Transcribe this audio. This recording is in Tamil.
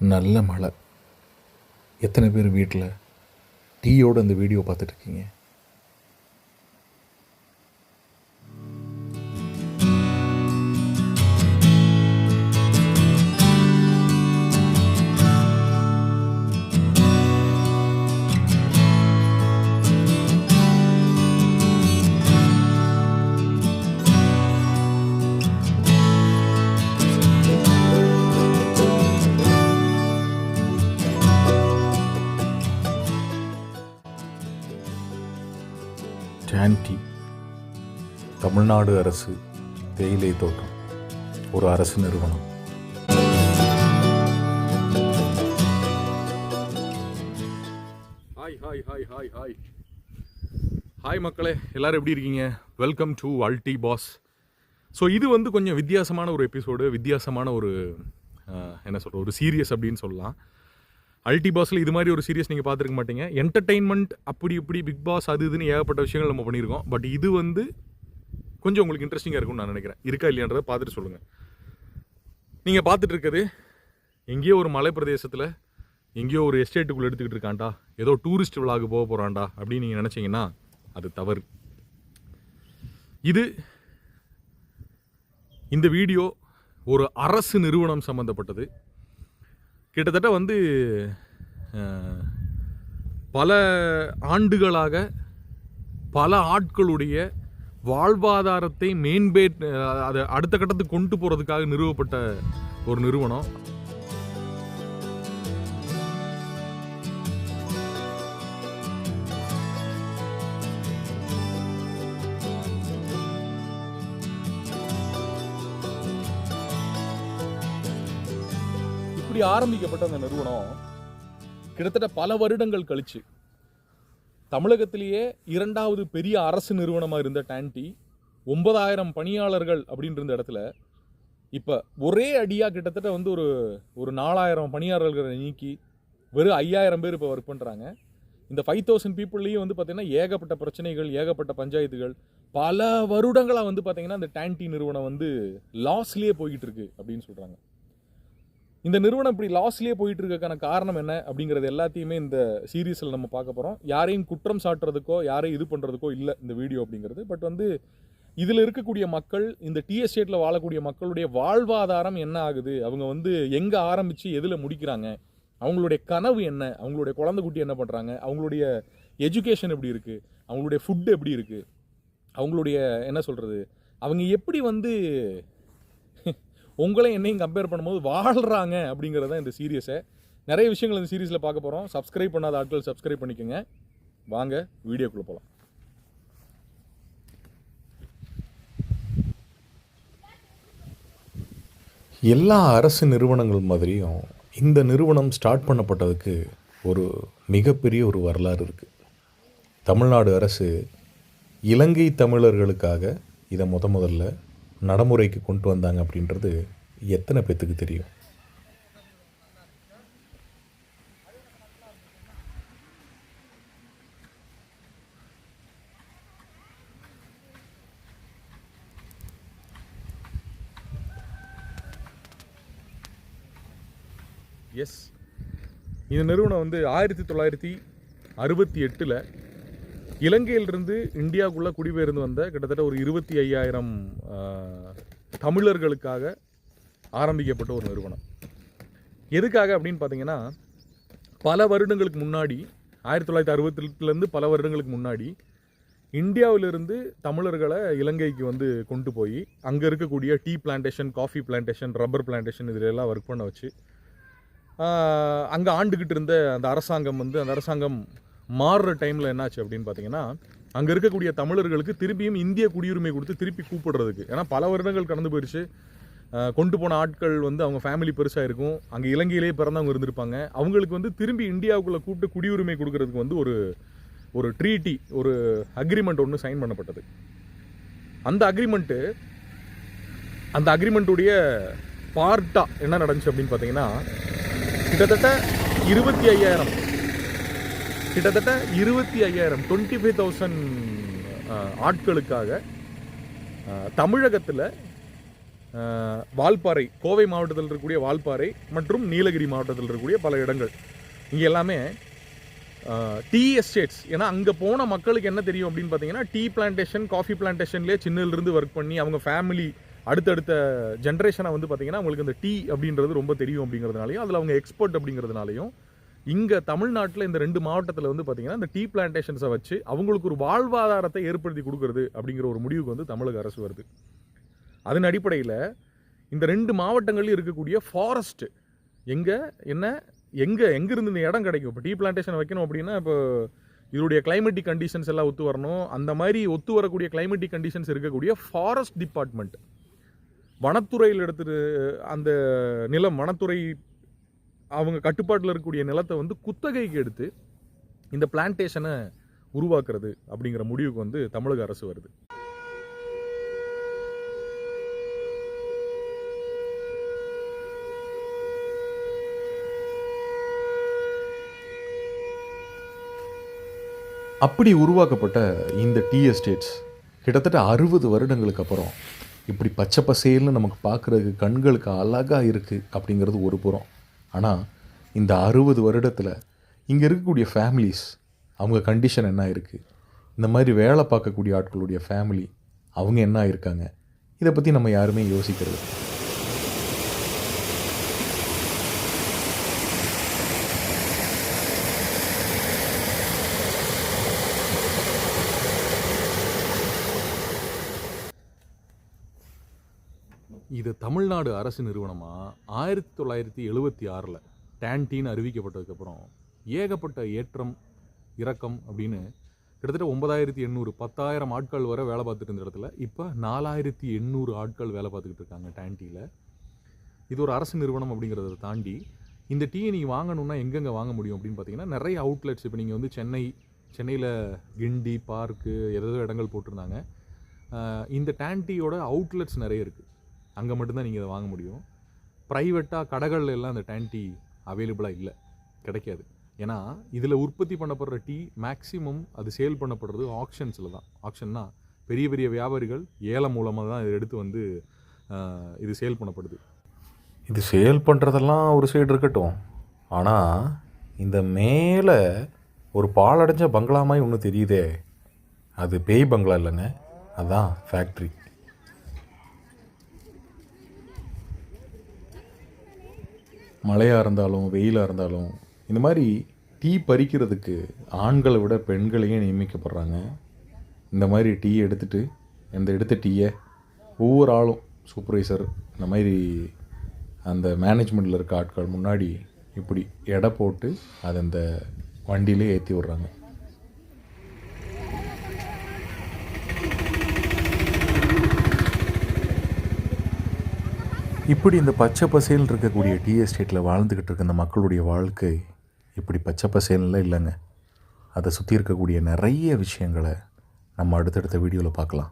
நல்ல மழை. எத்தனை பேர் வீட்டில் டீயோட இந்த வீடியோ பார்த்துட்ருக்கீங்க? டான்டி தமிழ்நாடு அரசு தேயிலை தோட்டம் ஒரு அரசு நிறுவனம். Hi hi hi hi hi hi மக்களே எல்லாரும் எப்படி இருக்கீங்க? வெல்கம் டு அல்டி பாஸ் ஸோ இது வந்து கொஞ்சம் வித்தியாசமான ஒரு எபிசோடு வித்தியாசமான ஒரு என்ன சொல்கிற ஒரு சீரியஸ் அப்படின்னு சொல்லலாம். அல்டி பாஸில் இது மாதிரி ஒரு சீரியஸ் நீங்கள் பார்த்துருக்க மாட்டீங்க. என்டர்டெயின்மெண்ட் அப்படி இப்படி பிக் பாஸ் அது இதுன்னு ஏகப்பட்ட விஷயங்கள் நம்ம பண்ணியிருக்கோம். பட் இது வந்து கொஞ்சம் உங்களுக்கு இன்ட்ரெஸ்டிங்காக இருக்கும்னு நான் நினைக்கிறேன். இருக்கா இல்லையான்றதை பார்த்துட்டு சொல்லுங்கள் நீங்கள் பார்த்துட்டு இருக்குது எங்கேயோ ஒரு மலை பிரதேசத்தில் எங்கேயோ ஒரு எஸ்டேட்டுக்குள்ளே எடுத்துக்கிட்டு இருக்கான்டா. ஏதோ டூரிஸ்ட் விழாக்கு போக போகிறான்டா அப்படின்னு நீங்கள் நினச்சிங்கன்னா அது தவறு. இது இந்த வீடியோ ஒரு அரசு நிறுவனம் சம்மந்தப்பட்டது கிட்டத்தட்ட வந்து பல ஆண்டுகளாக பல ஆட்களுடைய வாழ்வாதாரத்தை மேன்பே அதை அடுத்த கட்டத்துக்கு கொண்டு போகிறதுக்காக நிறுவப்பட்ட ஒரு நிறுவனம். இப்படி ஆரம்பிக்கப்பட்ட அந்த நிறுவனம் கிட்டத்தட்ட பல வருடங்கள் கழிச்சு தமிழகத்திலேயே இரண்டாவது பெரிய அரசு நிறுவனமாக இருந்த டான்டி ஒன்பதாயிரம் பணியாளர்கள் அப்படின்ற இடத்துல இப்போ ஒரே அடியாக கிட்டத்தட்ட வந்து ஒரு ஒரு நாலாயிரம் பணியாளர்களை நீக்கி வெறும் ஐயாயிரம் பேர் இப்போ ஒர்க் பண்ணுறாங்க இந்த ஃபைவ் தௌசண்ட் பீப்புள்லேயும் வந்து பார்த்திங்கன்னா ஏகப்பட்ட பிரச்சனைகள் ஏகப்பட்ட பஞ்சாயத்துகள். பல வருடங்களாக வந்து பார்த்திங்கன்னா அந்த டேன்டி நிறுவனம் வந்து லாஸ்லேயே போய்கிட்டு இருக்கு அப்படின்னு சொல்கிறாங்க இந்த நிறுவனம் இப்படி லாஸ்லேயே போயிட்டு இருக்கக்கான காரணம் என்ன அப்படிங்கிறது எல்லாத்தையுமே இந்த சீரீஸில் நம்ம பார்க்க போகிறோம் யாரையும் குற்றம் சாட்டுறதுக்கோ யாரையும் இது பண்ணுறதுக்கோ இல்லை இந்த வீடியோ அப்படிங்கிறது. பட் வந்து இதில் இருக்கக்கூடிய மக்கள் இந்த டீ எஸ்டேட்டில் வாழக்கூடிய மக்களுடைய வாழ்வாதாரம் என்ன ஆகுது? அவங்க வந்து எங்கே ஆரம்பித்து எதில் முடிக்கிறாங்க? அவங்களுடைய கனவு என்ன? அவங்களுடைய குழந்தை குட்டி என்ன பண்ணுறாங்க அவங்களுடைய எஜுகேஷன் எப்படி இருக்குது அவங்களுடைய ஃபுட்டு எப்படி இருக்குது அவங்களுடைய என்ன சொல்கிறது அவங்க எப்படி வந்து உங்களையும் என்னையும் கம்பேர் பண்ணும்போது வாழ்கிறாங்க அப்படிங்கிறது தான் இந்த சீரியஸை நிறைய விஷயங்கள் இந்த சீரீஸில் பார்க்க போகிறோம் சப்ஸ்கிரைப் பண்ணாத ஆட்கள் சப்ஸ்கிரைப் பண்ணிக்கோங்க. வாங்க வீடியோக்குள்ளே போகலாம் எல்லா அரசு நிறுவனங்கள் மாதிரியும் இந்த நிறுவனம் ஸ்டார்ட் பண்ணப்பட்டதுக்கு ஒரு மிகப்பெரிய ஒரு வரலாறு இருக்குது தமிழ்நாடு அரசு இலங்கை தமிழர்களுக்காக இதை முத முதல்ல நடைமுறைக்கு கொண்டு வந்தாங்க அப்படின்றது எத்தனை பேத்துக்கு தெரியும்? எஸ் இந்த நிறுவனம் வந்து ஆயிரத்தி தொள்ளாயிரத்தி அறுபத்தி எட்டில் இலங்கையிலிருந்து இந்தியாவுக்குள்ளே குடிபெயர்ந்து வந்த கிட்டத்தட்ட ஒரு இருபத்தி ஐயாயிரம் தமிழர்களுக்காக ஆரம்பிக்கப்பட்ட ஒரு நிறுவனம். எதுக்காக அப்படின்னு பார்த்தீங்கன்னா பல வருடங்களுக்கு முன்னாடி ஆயிரத்தி தொள்ளாயிரத்தி அறுபத்தி எட்டுலேருந்து பல வருடங்களுக்கு முன்னாடி இந்தியாவிலிருந்து தமிழர்களை இலங்கைக்கு வந்து கொண்டு போய் அங்கே இருக்கக்கூடிய tea plantation coffee plantation rubber plantation இதில் எல்லாம் ஒர்க் பண்ண வச்சு அங்கே ஆண்டுக்கிட்டு இருந்த அந்த அரசாங்கம் வந்து அந்த அரசாங்கம் மாறுற டைமில் என்னாச்சு அப்படின்னு பார்த்தீங்கன்னா அங்கே இருக்கக்கூடிய தமிழர்களுக்கு திருப்பியும் இந்திய குடியுரிமை கொடுத்து திருப்பி கூப்பிடுறதுக்கு. ஏன்னா பல வருடங்கள் கடந்து போயிடுச்சு கொண்டு போன ஆட்கள் வந்து அவங்க ஃபேமிலி பெருசாக இருக்கும். அங்கே இலங்கையிலேயே பிறந்தவங்க இருந்திருப்பாங்க. அவங்களுக்கு வந்து திரும்பி இந்தியாவுக்குள்ளே கூப்பிட்டு குடியுரிமை கொடுக்கறதுக்கு வந்து ஒரு ஒரு ட்ரீட்டி ஒரு அக்ரிமெண்ட் ஒன்று சைன் பண்ணப்பட்டது. அந்த அக்ரிமெண்ட்டு அந்த அக்ரிமெண்ட்டுடைய பார்ட்டாக என்ன நடந்துச்சு அப்படின்னு பார்த்தீங்கன்னா கிட்டத்தட்ட இருபத்தி ஐயாயிரம் கிட்டத்தட்ட இருபத்தி ஐயாயிரம் டுவெண்ட்டி ஃபைவ் தௌசண்ட் ஆட்களுக்காக தமிழகத்தில் வால்பாறை கோவை மாவட்டத்தில் இருக்கக்கூடிய வால்பாறை மற்றும் நீலகிரி மாவட்டத்தில் இருக்கக்கூடிய பல இடங்கள். இங்கே எல்லாமே டீ எஸ்டேட்ஸ் ஏன்னா அங்கே போன மக்களுக்கு என்ன தெரியும் அப்படின்னு பார்த்தீங்கன்னா டீ பிளான்டேஷன் காஃபி பிளான்டேஷன்லேயே சின்னதுலேருந்து ஒர்க் பண்ணி அவங்க ஃபேமிலி அடுத்தடுத்த ஜென்ரேஷனை வந்து பார்த்தீங்கன்னா அவங்களுக்கு இந்த டீ அப்படின்றது ரொம்ப தெரியும் அப்படிங்கிறதுனாலையும் அதில் அவங்க எக்ஸ்பர்ட் அப்படிங்கிறதுனாலையும் இங்கே தமிழ்நாட்டில் இந்த ரெண்டு மாவட்டத்தில் வந்து பார்த்தீங்கன்னா இந்த டீ பிளான்டேஷன்ஸை வச்சு அவங்களுக்கு ஒரு வாழ்வாதாரத்தை ஏற்படுத்தி கொடுக்கறது அப்படிங்கிற ஒரு முடிவுக்கு வந்து தமிழக அரசு வருது. அதன் அடிப்படையில் இந்த ரெண்டு மாவட்டங்கள்லையும் இருக்கக்கூடிய ஃபாரஸ்ட்டு எங்கே என்ன எங்கே எங்கேருந்து இந்த இடம் கிடைக்கும்? இப்போ டீ பிளான்டேஷன் வைக்கணும் அப்படின்னா இப்போ இதனுடைய கிளைமேட்டிக் கண்டிஷன்ஸ் எல்லாம் ஒத்து வரணும். அந்த மாதிரி ஒத்து வரக்கூடிய கிளைமேட்டிக் கண்டிஷன்ஸ் இருக்கக்கூடிய ஃபாரஸ்ட் டிபார்ட்மெண்ட் வனத்துறையில் எடுத்துட்டு அந்த நிலம் வனத்துறை அவங்க கட்டுப்பாட்டில் இருக்கக்கூடிய நிலத்தை வந்து குத்தகைக்கு எடுத்து இந்த பிளான்டேஷனை உருவாக்குறது அப்படிங்கிற முடிவுக்கு வந்து தமிழக அரசு வருது. அப்படி உருவாக்கப்பட்ட இந்த டீ எஸ்டேட்ஸ் கிட்டத்தட்ட அறுபது வருடங்களுக்கு அப்புறம் இப்படி பச்சை பசேல்னு நமக்கு பார்க்குறதுக்கு கண்களுக்கு அழகாக இருக்குது அப்படிங்கிறது ஒரு புறம். ஆனால் இந்த அறுபது வருடத்தில் இங்கே இருக்கக்கூடிய ஃபேமிலிஸ் அவங்க கண்டிஷன் என்ன இருக்குது இந்த மாதிரி வேலை பார்க்கக்கூடிய ஆட்களுடைய ஃபேமிலி அவங்க என்ன இருக்காங்க இதை பற்றி நம்ம யாருமே யோசிக்கிறது இது தமிழ்நாடு அரசு நிறுவனமாக ஆயிரத்தி தொள்ளாயிரத்தி எழுபத்தி ஆறில் டேன்டின்னு அறிவிக்கப்பட்டதுக்கப்புறம் ஏகப்பட்ட ஏற்றம் இறக்கம் அப்படின்னு கிட்டத்தட்ட ஒன்பதாயிரத்தி எண்ணூறு பத்தாயிரம் ஆட்கள் வரை வேலை பார்த்துட்டு இருந்த இடத்துல இப்போ நாலாயிரத்தி எண்ணூறு ஆட்கள் வேலை பார்த்துக்கிட்டு இருக்காங்க டேன்டியில் இது ஒரு அரசு நிறுவனம் அப்படிங்கிறத தாண்டி இந்த டீயை நீங்கள் வாங்கணும்னா எங்கெங்கே வாங்க முடியும் அப்படின்னு பார்த்தீங்கன்னா நிறைய அவுட்லெட்ஸ் இப்போ நீங்கள் வந்து சென்னை சென்னையில் கிண்டி பார்க்கு ஏதோ இடங்கள் போட்டிருந்தாங்க. இந்த டேன்டியோட அவுட்லெட்ஸ் நிறைய இருக்குது அங்கே மட்டும்தான் நீங்கள் இதை வாங்க முடியும். ப்ரைவேட்டாக கடைகளில் எல்லாம் இந்த டேன்டி அவைலபிளாக இல்லை. கிடைக்காது. ஏன்னா இதில் உற்பத்தி பண்ணப்படுற டீ மேக்ஸிமம் அது சேல் பண்ணப்படுறது ஆக்ஷன்ஸில் தான். ஆக்ஷன்னா பெரிய பெரிய வியாபாரிகள் ஏலம் மூலமாக தான் இதை எடுத்து வந்து இது சேல் பண்ணப்படுது. இது சேல் பண்ணுறதெல்லாம் ஒரு சைடு இருக்கட்டும். ஆனால் இந்த மேலே ஒரு பாலடைஞ்ச பங்களா மாதிரி ஒன்று தெரியுதே. அது பேய் பங்களா இல்லைங்க. அதான் ஃபேக்ட்ரி மழையாக இருந்தாலும் வெயிலாக இருந்தாலும் இந்த மாதிரி டீ பறிக்கிறதுக்கு ஆண்களை விட பெண்களையே நியமிக்கப்படுறாங்க. இந்த மாதிரி டீ எடுத்துட்டு இந்த எடுத்த டீயை ஒவ்வொரு ஆளும் சூப்பர்வைசர் இந்த மாதிரி அந்த மேனேஜ்மெண்ட்டில் இருக்க ஆட்கள் முன்னாடி இப்படி எடை போட்டு அதை அந்த வண்டியிலே ஏற்றி விட்றாங்க. இப்படி இந்த பச்சை பசேல் இருக்கக்கூடிய டீ எஸ்டேட்டில் வாழ்ந்துக்கிட்டு இருக்க இந்த மக்களுடைய வாழ்க்கை இப்படி பச்சை பசேல்லாம் இல்லைங்க. அதை சுற்றி இருக்கக்கூடிய நிறைய விஷயங்களை நம்ம அடுத்தடுத்த வீடியோவில் பார்க்கலாம்.